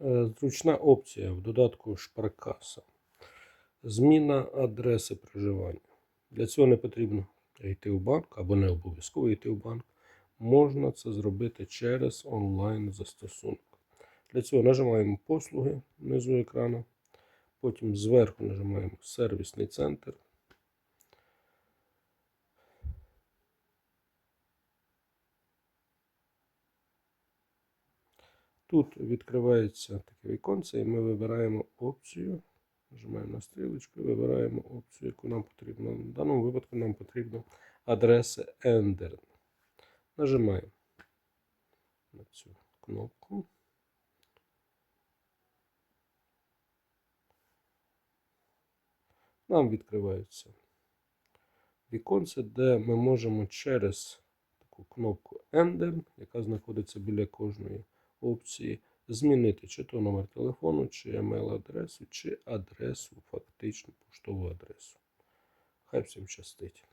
Е, Зручна опція в додатку Шпаркаса. Зміна адреси проживання. Для цього не потрібно йти в банк або не обов'язково йти в банк. Можна це зробити через онлайн застосунок. Для цього нажимаємо послуги внизу екрану. Потім зверху нажимаємо сервісний центр. Тут відкривається таке віконце, і ми вибираємо опцію. Нажимаємо на стрілочку і вибираємо опцію, яку нам потрібно. В даному випадку нам потрібна адреса Ender. Нажимаємо на цю кнопку. Нам відкривається віконце, де ми можемо через таку кнопку Ender, яка знаходиться біля кожної опції, змінити чи то номер телефону, чи емейл-адресу, чи адресу, фактичну поштову адресу. Хай всім щастить.